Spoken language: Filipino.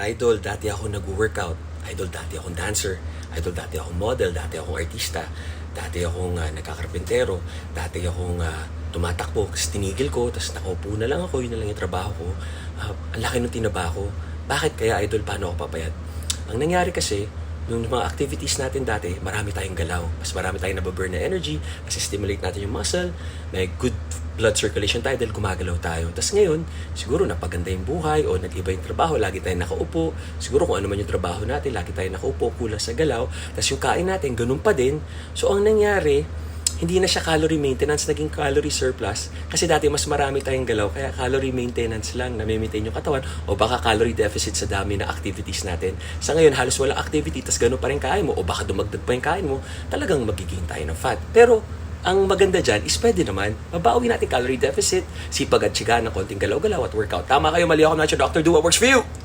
Idol, dati ako nag-workout. Idol, dati akong dancer. Idol, dati akong model. Dati akong artista. Dati akong uh, nagkakarpentero. Dati akong ah, tumatakbo. Tapos tinigil ko. Tapos nakaupo na lang ako. Yun na lang yung trabaho ko. Ah, ang laki nung tinaba ko. Bakit kaya, Idol, paano ako papayat? Ang nangyari kasi, nung mga activities natin dati, marami tayong galaw. Mas marami tayong nababurn na energy kasi stimulate natin yung muscle. May good blood circulation tayo dahil gumagalaw tayo. Tapos ngayon, siguro napaganda yung buhay o nag-iba yung trabaho, lagi tayong nakaupo. Siguro kung ano man yung trabaho natin, lagi tayong nakaupo, kulang sa galaw. Tapos yung kain natin, ganun pa din. So ang nangyari, hindi na siya calorie maintenance, naging calorie surplus. Kasi dati mas marami tayong galaw, kaya calorie maintenance lang na maintain yung katawan o baka calorie deficit sa dami na activities natin. Sa ngayon, halos walang activity, tas ganun pa rin kain mo o baka dumagdag pa yung kain mo, talagang magiging tayo ng fat. Pero ang maganda dyan is pwede naman, mabawi natin calorie deficit, sipag at siga ng konting galaw-galaw at workout. Tama kayo, mali ako, not your doctor, do what works for you!